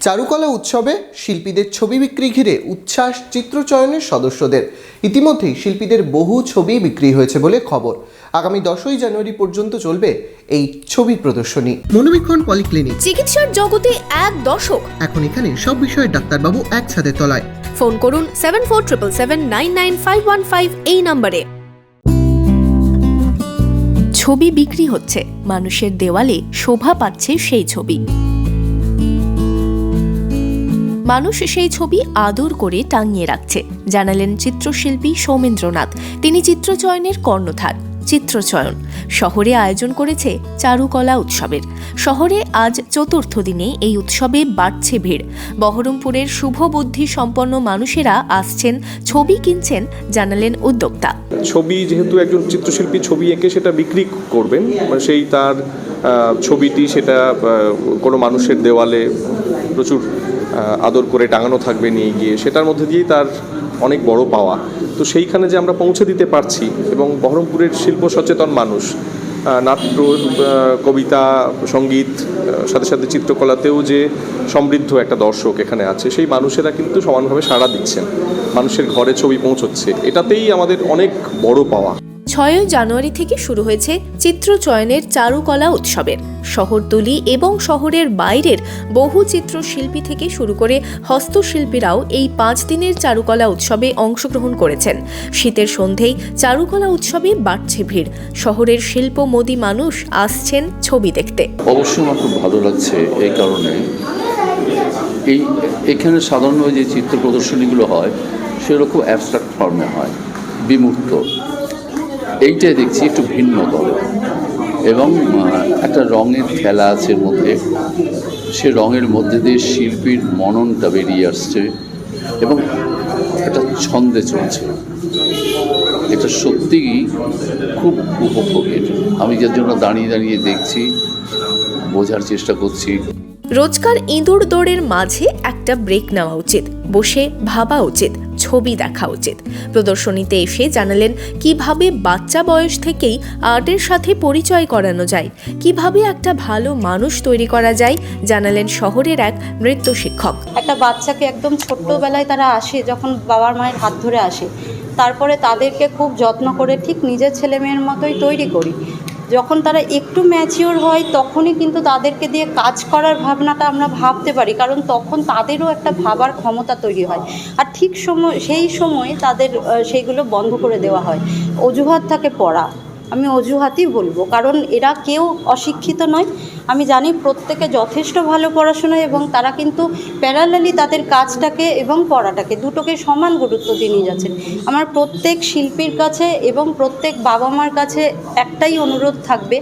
চারুকলা উৎসবে শিল্পীদের ছবি বিক্রি ঘিরে উচ্ছ্বাস চিত্রচয়নের সদস্যদের। ইতিমধ্যেই শিল্পীদের বহু ছবি বিক্রি হয়েছে বলে খবর। আগামী দশই জানুয়ারি পর্যন্ত চলবে এই ছবি প্রদর্শনী। মনোবীক্ষণ পলিক্লিনিক। চিকিৎসার জগতে এক দশক এখন এখানে সব বিষয়ে ডাক্তারবাবু এক ছাদের তলায়। ফোন করুন seven four triple seven nine nine five one five এই নম্বরে। ছবি বিক্রি হচ্ছে। মানুষের দেওয়ালে শোভা পাচ্ছে সেই ছবি। মানুষ সেই ছবি আদর করে টাঙিয়ে রাখছে। জানালেন চিত্রশিল্পী সৌমেন্দ্রনাথ। তিনি চিত্রচয়নের কর্ণধার, চিত্রচয়ন। শহরে আয়োজন করেছে চারুকলা উৎসবের। শহরে আজ চতুর্থ দিনে এই উৎসবে বাড়ছে ভিড়। বহরমপুরের শুভ বুদ্ধি সম্পন্ন মানুষেরা আসছেন, ছবি কিনছেন, জানালেন উদ্যোক্তা। ছবি যেহেতু একজন চিত্রশিল্পী ছবি এঁকে সেটা বিক্রি করবেন মানে সেই তার ছবিটি সেটা কোনো মানুষের দেওয়ালে প্রচুর আদর করে টাঙানো থাকবে নিয়ে গিয়ে, সেটার মধ্যে দিয়েই তার অনেক বড় পাওয়া। তো সেইখানে যে আমরা পৌঁছে দিতে পারছি, এবং বহরমপুরের শিল্প সচেতন মানুষ নাট্য কবিতা, সংগীত সাথে সাথে চিত্রকলাতেও যে সমৃদ্ধ একটা দর্শক এখানে আছে, সেই মানুষেরা কিন্তু সমানভাবে সাড়া দিচ্ছেন। মানুষের ঘরে ছবি পৌঁছচ্ছে। এটাতেই আমাদের অনেক বড় পাওয়া। ছয়ই জানুয়ারি থেকে শুরু হয়েছে চিত্রচয়নের চারুকলা উৎসবের। শহরতলি এবং শহরের বাইরের বহু চিত্রশিল্পী থেকে শুরু করে হস্তশিল্পীরাও এই পাঁচ দিনের চারুকলা উৎসবে অংশগ্রহণ করেছেন। শীতের সন্ধেই চারুকলা উৎসবে বাড়ছে ভিড়। শহরের শিল্পমোদী মানুষ আসছেন ছবি দেখতে। অবশ্যই আমার খুব ভালো লাগছে এই কারণে। এই এখানে সাধারণভাবে যে চিত্র প্রদর্শনীগুলো হয় সেগুলো খুব অ্যাবস্ট্রাক্ট ফর্মে হয়, বিমূর্ত। এইটাই দেখছি একটু ভিন্ন দলে। এবং একটা রঙের খেলা আছে মধ্যে। সে রঙের মধ্যে দিয়ে শিল্পীর মননটা বেরিয়ে আসছে এবং একটা ছন্দে চলছে। এটা সত্যিই খুব উপভোগের। আমি যার জন্য দাঁড়িয়ে দাঁড়িয়ে দেখছি, বোঝার চেষ্টা করছি। রোজকার ইঁদুর দৌড়ের মাঝে একটা ব্রেক নেওয়া উচিত, বসে ভাবা উচিত। ছবি দেখা উচিত। প্রদর্শনীতে এসে জানালেন, কীভাবে বাচ্চা বয়স থেকেই আর্টের সাথে পরিচয় করানো যায়? কীভাবে একটা ভালো মানুষ তৈরি করা যায়? জানালেন শহরের এক নৃত্য শিক্ষক। একটা বাচ্চাকে একদম ছোট্টবেলায় তারা আসে, যখন বাবার মায়ের হাত ধরে আসে। তারপরে তাদেরকে খুব যত্ন করে ঠিক নিজের ছেলে মেয়ের মতোই তৈরি করি। যখন তারা একটু ম্যাচিওর হয়, তখনই কিন্তু তাদেরকে দিয়ে কাজ করার ভাবনাটা আমরা ভাবতে পারি। কারণ তখন তাদেরও একটা ভাবার ক্ষমতা তৈরি হয়। আর ঠিক সময়, সেই সময় তাদের সেইগুলো বন্ধ করে দেওয়া হয়। অজুহাত থাকে পড়া। আমি অজুহাতই বলব, কারণ এরা কেউ অশিক্ষিত নয়। আমি জানি প্রত্যেকে যথেষ্ট ভালো পড়াশোনা এবং তারা কিন্তু প্যারালালি তাদের কাজটাকে এবং পড়াটাকে দুটোকে সমান গুরুত্ব দিয়ে নিয়ে যাচ্ছেন। আমার প্রত্যেক শিল্পীর কাছে এবং প্রত্যেক বাবা মার কাছে একটাই অনুরোধ থাকবে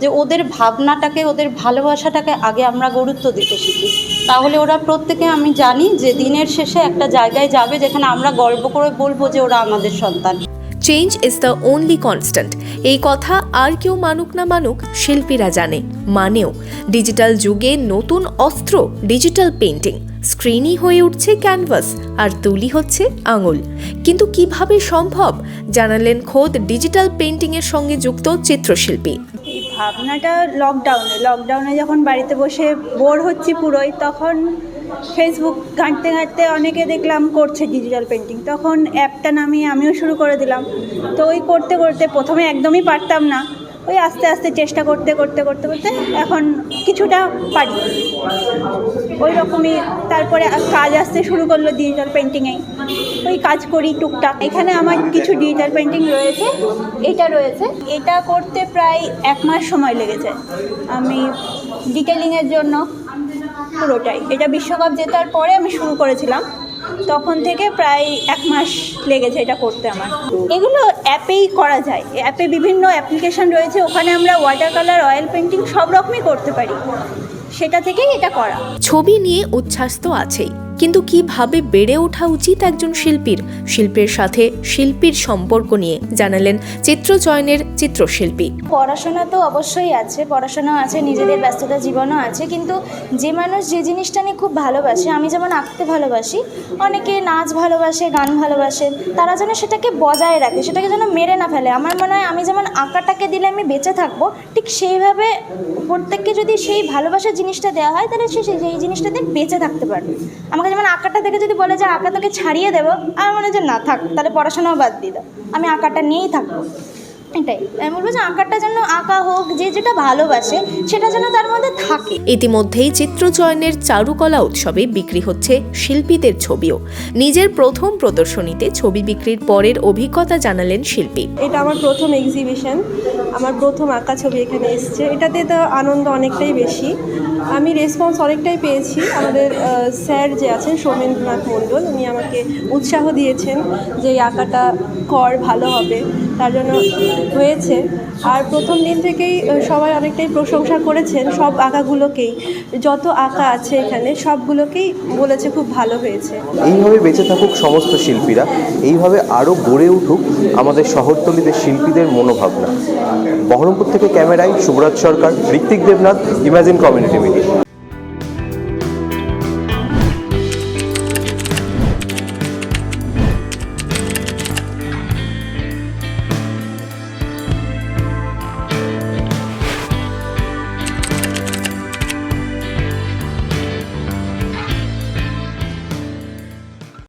যে ওদের ভাবনাটাকে, ওদের ভালোবাসাটাকে আগে আমরা গুরুত্ব দিতে শিখি। তাহলে ওরা প্রত্যেকে, আমি জানি যে দিনের শেষে একটা জায়গায় যাবে যেখানে আমরা গর্ব করে বলব যে ওরা আমাদের সন্তান। Change is the only constant এই কথা আর কেউ মানুক না মানুক শিল্পীরা জানে, মানেও। ডিজিটাল যুগে নতুন অস্ত্র ডিজিটাল পেন্টিং স্ক্রিনই হয়ে উঠছে ক্যানভাস আর তুলি হচ্ছে আঙুল। কিন্তু কীভাবে সম্ভব? জানালেন খোদ ডিজিটাল পেন্টিংয়ের সঙ্গে যুক্ত চিত্রশিল্পী। ভাবনাটা লকডাউনে লকডাউনে যখন বাড়িতে বসে বোর হচ্ছি পুরোই, তখন ফেসবুক ঘাঁটতে ঘাঁটতে অনেকে দেখলাম করছে ডিজিটাল পেন্টিং তখন অ্যাপটা নামিয়ে আমিও শুরু করে দিলাম। তো ওই করতে করতে প্রথমে একদমই পারতাম না। ওই আস্তে আস্তে চেষ্টা করতে করতে করতে করতে এখন কিছুটা পারি। ওই রকমই তারপরে কাজ আসতে শুরু করল ডিজিটাল পেন্টিংয়ে ওই কাজ করি টুকটাক। এখানে আমার কিছু ডিজিটাল পেন্টিং রয়েছে। এটা রয়েছে। এটা করতে প্রায় এক মাস সময় লেগেছে। আমি ডিটেলিংয়ের জন্য পুরোটাই। এটা বিশ্বকাপ জেতার পরে আমি শুরু করেছিলাম। তখন থেকে প্রায় এক মাস লেগেছে এটা করতে আমার। এগুলো অ্যাপেই করা যায়। অ্যাপে বিভিন্ন অ্যাপ্লিকেশন রয়েছে। ওখানে আমরা ওয়াটার কালার অয়েল পেন্টিং সব রকমই করতে পারি। সেটা থেকেই এটা করা। ছবি নিয়ে উচ্ছ্বাস তো আছেই। কিন্তু কীভাবে বেড়ে ওঠা উচিত একজন শিল্পীর? শিল্পের সাথে শিল্পীর সম্পর্ক নিয়ে জানালেন চিত্র চয়নের চিত্রশিল্পী। পড়াশোনা তো অবশ্যই আছে পড়াশোনা আছে, নিজেদের ব্যস্ততা জীবনও আছে, কিন্তু যে মানুষ যে জিনিসটা নিয়ে খুব ভালোবাসে, আমি যেমন আঁকতে ভালোবাসি, অনেকে নাচ ভালোবাসে, গান ভালোবাসে, তারা যেন সেটাকে বজায় রাখে, সেটাকে যেন মেরে না ফেলে। আমার মনে হয় আমি যেমন আঁকাটাকে দিলে আমি বেঁচে থাকব, ঠিক সেইভাবে প্রত্যেককে যদি সেই ভালোবাসার জিনিসটা দেওয়া হয়, তাহলে সে সেই জিনিসটাতে বেঁচে থাকতে পারবে। যেমন আঁকাটা দেখে যদি বলে যে আঁকা তোকে ছাড়িয়ে দেবো, আমি মনে হয় যে না থাক, তাহলে পড়াশোনাও বাদ দিয়ে দাও। আমি আঁকাটা নিয়েই থাকব। এটাই। আমি বলব যে আঁকাটা যেন আঁকা হোক যে যেটা ভালোবাসে সেটা যেন তার মধ্যে থাকে। ইতিমধ্যেই চিত্রচয়নের চারুকলা উৎসবে বিক্রি হচ্ছে শিল্পীদের ছবিও। নিজের প্রথম প্রদর্শনীতে ছবি বিক্রির পরের অভিজ্ঞতা জানালেন শিল্পী। এটা আমার প্রথম এক্সিবিশন আমার প্রথম আঁকা ছবি এখানে এসছে। এটাতে তো আনন্দ অনেকটাই বেশি। আমি রেসপন্স অনেকটাই পেয়েছি। আমাদের স্যার যে আছেন সৌমেন্দ্রনাথ মণ্ডল উনি আমাকে উৎসাহ দিয়েছেন যে এই আঁকাটা কর ভালো হবে। তার জন্য হয়েছে। আর প্রথম দিন থেকেই সবাই অনেকটাই প্রশংসা করেছেন সব আঁকাগুলোকেই। যত আঁকা আছে এখানে, সবগুলোকেই বলেছে খুব ভালো হয়েছে। এইভাবে বেঁচে থাকুক সমস্ত শিল্পীরা, এইভাবে আরও গড়ে উঠুক আমাদের শহরতলিতে শিল্পীদের মনোভাবনা। বহরমপুর থেকে ক্যামেরায় Shubhoraj Sarkar, Ritwik Debnath, imagine community media.